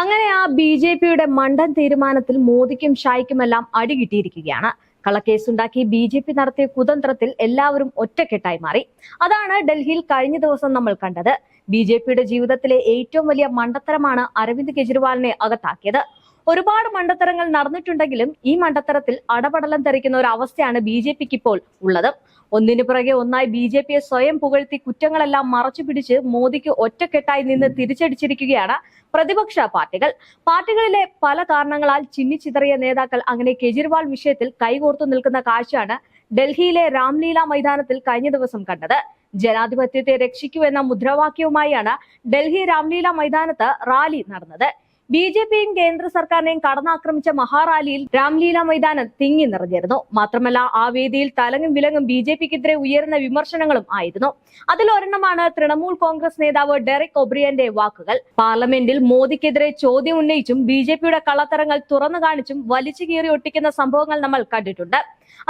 അങ്ങനെ ആ B J പിയുടെ മണ്ടൻ തീരുമാനത്തിൽ മോദിക്കും ഷായ്ക്കുമെല്ലാം അടി കിട്ടിയിരിക്കുകയാണ്. കള്ളക്കേസുണ്ടാക്കി ബി ജെ പി നടത്തിയ കുതന്ത്രത്തിൽ എല്ലാവരും ഒറ്റക്കെട്ടായി മാറി. അതാണ് ഡൽഹിയിൽ കഴിഞ്ഞ ദിവസം നമ്മൾ കണ്ടത്. ബി ജെ പിയുടെ ജീവിതത്തിലെ ഏറ്റവും വലിയ മണ്ടത്തരമാണ് അരവിന്ദ് കെജ്രിവാളിനെ അകത്താക്കിയത്. ഒരുപാട് മണ്ടത്തരങ്ങൾ നടന്നിട്ടുണ്ടെങ്കിലും ഈ മണ്ടത്തരത്തിൽ അടപടലം തെറിക്കുന്ന ഒരു അവസ്ഥയാണ് ബി ജെ പിക്ക് ഇപ്പോൾ ഉള്ളത്. ഒന്നിനു പുറകെ ഒന്നായി ബി ജെ പിയെ സ്വയം പുകഴ്ത്തി കുറ്റങ്ങളെല്ലാം മറച്ചു പിടിച്ച് മോദിക്ക് ഒറ്റക്കെട്ടായി നിന്ന് തിരിച്ചടിച്ചിരിക്കുകയാണ് പ്രതിപക്ഷ പാർട്ടികൾ. പാർട്ടികളിലെ പല കാരണങ്ങളാൽ ചിന്നിച്ചിതറിയ നേതാക്കൾ അങ്ങനെ കെജ്രിവാൾ വിഷയത്തിൽ കൈകോർത്തു നിൽക്കുന്ന കാഴ്ചയാണ് ഡൽഹിയിലെ രാംലീല മൈതാനത്തിൽ കഴിഞ്ഞ ദിവസം കണ്ടത്. ജനാധിപത്യത്തെ രക്ഷിക്കൂ എന്ന മുദ്രാവാക്യവുമായാണ് ഡൽഹി രാംലീല മൈതാനത്ത് റാലി നടന്നത്. ബി ജെ പിയും കേന്ദ്ര സർക്കാരിനെയും കടന്നാക്രമിച്ച മഹാറാലിയിൽ രാംലീല മൈതാനം തിങ്ങി നിറഞ്ഞിരുന്നു. മാത്രമല്ല ആ വേദിയിൽ തലങ്ങും വിലങ്ങും ബി ജെ പിക്കെതിരെ ഉയർന്ന വിമർശനങ്ങളും ആയിരുന്നു. അതിലൊരെണ്ണമാണ് തൃണമൂൽ കോൺഗ്രസ് നേതാവ് ഡെറിക് ഒബ്രിയന്റെ വാക്കുകൾ. പാർലമെന്റിൽ മോദിക്കെതിരെ ചോദ്യം ഉന്നയിച്ചും ബി ജെ പിയുടെ കള്ളത്തരങ്ങൾ തുറന്നു കാണിച്ചും വലിച്ചു കീറി ഒട്ടിക്കുന്ന സംഭവങ്ങൾ നമ്മൾ കണ്ടിട്ടുണ്ട്.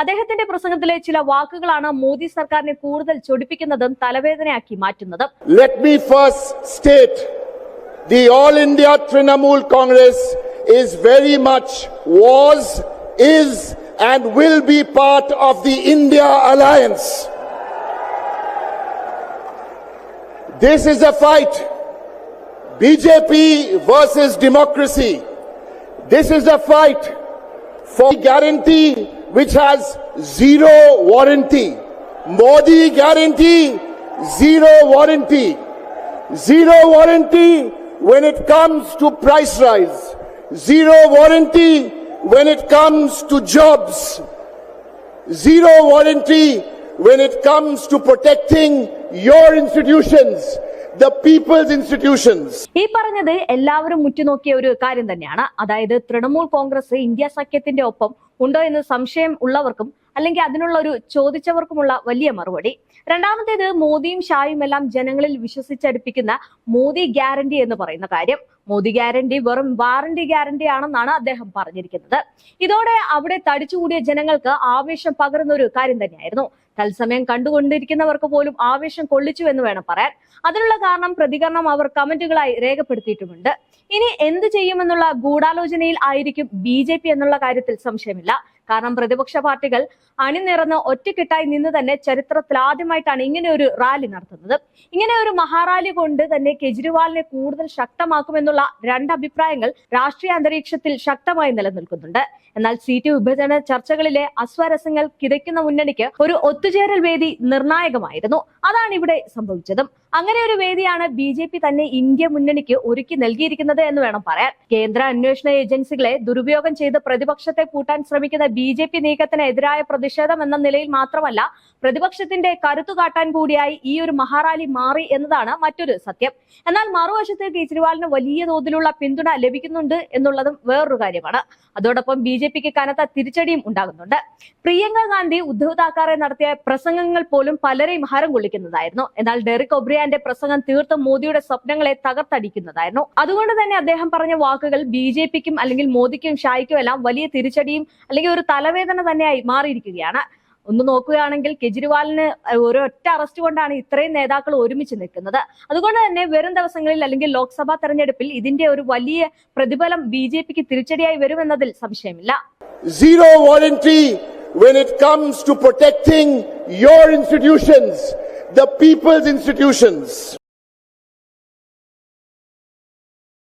അദ്ദേഹത്തിന്റെ പ്രസംഗത്തിലെ ചില വാക്കുകളാണ് മോദി സർക്കാരിനെ കൂടുതൽ ചൊടിപ്പിക്കുന്നതും തലവേദനയാക്കി മാറ്റുന്നതും. The All India Trinamool Congress is very much, was, is, and will be part of the India Alliance. This is a fight. BJP versus democracy. This is a fight for guarantee which has zero warranty. Modi guarantee, zero warranty. Zero warranty when it comes to price rise. Zero warranty when it comes to jobs. Zero warranty when it comes to protecting your institutions. ഈ പറഞ്ഞത് എല്ലാവരും ഉറ്റുനോക്കിയ ഒരു കാര്യം തന്നെയാണ് അതായത് Trinamool Congress India സഖ്യത്തിന്റെ ഒപ്പം ഉണ്ടോ എന്ന് സംശയം ഉള്ളവർക്കും അല്ലെങ്കിൽ അതിനുള്ള ഒരു ചോദിച്ചവർക്കുമുള്ള വലിയ മറുപടി. രണ്ടാമത്തേത് മോദിയും ഷായും എല്ലാം ജനങ്ങളിൽ വിശ്വസിച്ചടുപ്പിക്കുന്ന മോദി ഗ്യാരണ്ടി എന്ന് പറയുന്ന കാര്യം. മോദി ഗ്യാരണ്ടി വെറും വാറണ്ടി ഗ്യാരണ്ടി ആണെന്നാണ് അദ്ദേഹം പറഞ്ഞിരിക്കുന്നത്. ഇതോടെ അവിടെ തടിച്ചുകൂടിയ ജനങ്ങൾക്ക് ആവേശം പകരുന്ന ഒരു കാര്യം തന്നെയായിരുന്നു. തത്സമയം കണ്ടുകൊണ്ടിരിക്കുന്നവർക്ക് പോലും ആവേശം കൊള്ളിച്ചു എന്ന് വേണം പറയാൻ. അതിനുള്ള കാരണം പ്രതികരണം അവർ കമന്റുകളായി രേഖപ്പെടുത്തിയിട്ടുമുണ്ട്. ഇനി എന്ത് ചെയ്യുമെന്നുള്ള ഗൂഢാലോചനയിൽ ആയിരിക്കും ബി എന്നുള്ള കാര്യത്തിൽ സംശയമില്ല. കാരണം പ്രതിപക്ഷ പാർട്ടികൾ അണിനിറന്ന് ഒറ്റക്കെട്ടായി നിന്ന് തന്നെ ചരിത്രത്തിൽ ആദ്യമായിട്ടാണ് ഇങ്ങനെ ഒരു റാലി നടത്തുന്നത്. ഇങ്ങനെ ഒരു മഹാറാലി കൊണ്ട് തന്നെ കെജ്രിവാളിനെ കൂടുതൽ ശക്തമാക്കുമെന്നുള്ള രണ്ട് അഭിപ്രായങ്ങൾ രാഷ്ട്രീയ അന്തരീക്ഷത്തിൽ ശക്തമായി നിലനിൽക്കുന്നുണ്ട്. എന്നാൽ സീറ്റ് വിഭജന ചർച്ചകളിലെ അസ്വരസങ്ങൾ കിതയ്ക്കുന്ന മുന്നണിക്ക് ഒരു ഒത്തുചേരൽ വേദി നിർണായകമായിരുന്നു. അതാണ് ഇവിടെ സംഭവിച്ചതും. അങ്ങനെ ഒരു വേദിയാണ് ബി ജെ പി തന്നെ ഇന്ത്യ മുന്നണിക്ക് ഒരുക്കി നൽകിയിരിക്കുന്നത് എന്ന് വേണം പറയാൻ. കേന്ദ്ര അന്വേഷണ ഏജൻസികളെ ദുരുപയോഗം ചെയ്ത് പ്രതിപക്ഷത്തെ കൂട്ടാൻ ശ്രമിക്കുന്ന ബി ജെ പി നീക്കത്തിന് എതിരായ പ്രതിഷേധം എന്ന നിലയിൽ മാത്രമല്ല പ്രതിപക്ഷത്തിന്റെ കരുത്തു കാട്ടാൻ കൂടിയായി ഈ ഒരു മഹാറാലി മാറി എന്നതാണ് മറ്റൊരു സത്യം. എന്നാൽ മറുവശത്ത് കേജ്രിവാളിന് വലിയ തോതിലുള്ള പിന്തുണ ലഭിക്കുന്നുണ്ട് എന്നുള്ളതും വേറൊരു കാര്യമാണ്. അതോടൊപ്പം ബി ജെ പിക്ക് കനത്ത തിരിച്ചടിയും ഉണ്ടാകുന്നുണ്ട്. പ്രിയങ്ക ഗാന്ധി ഉദ്ധവ് താക്കറെ നടത്തിയ പ്രസംഗങ്ങൾ പോലും പലരെയും ഹരം കൊള്ളിക്കുന്നതായിരുന്നു. എന്നാൽ ഡെറിക് ഒബ്രിയാന്റെ പ്രസംഗം തീർത്തും മോദിയുടെ സ്വപ്നങ്ങളെ തകർത്തടിക്കുന്നതായിരുന്നു. അതുകൊണ്ട് തന്നെ അദ്ദേഹം പറഞ്ഞ വാക്കുകൾ ബി ജെ പിക്കും അല്ലെങ്കിൽ മോദിക്കും ഷായ്ക്കും എല്ലാം വലിയ തിരിച്ചടിയും അല്ലെങ്കിൽ ഒരു തലവേദന തന്നെയായി മാറിയിരിക്കുകയാണ്. ഒന്ന് നോക്കുകയാണെങ്കിൽ കെജ്രിവാളിന് ഒരൊറ്റ അറസ്റ്റ് കൊണ്ടാണ് ഇത്രയും നേതാക്കൾ ഒരുമിച്ച് നിൽക്കുന്നത്. അതുകൊണ്ട് തന്നെ വരും ദിവസങ്ങളിൽ അല്ലെങ്കിൽ ലോക്സഭാ തെരഞ്ഞെടുപ്പിൽ ഇതിന്റെ ഒരു വലിയ പ്രതിഫലം ബി ജെ പിക്ക് തിരിച്ചടിയായി വരുമെന്നതിൽ സംശയമില്ല. Zero voluntary when it comes to protecting your institutions, the people's institutions.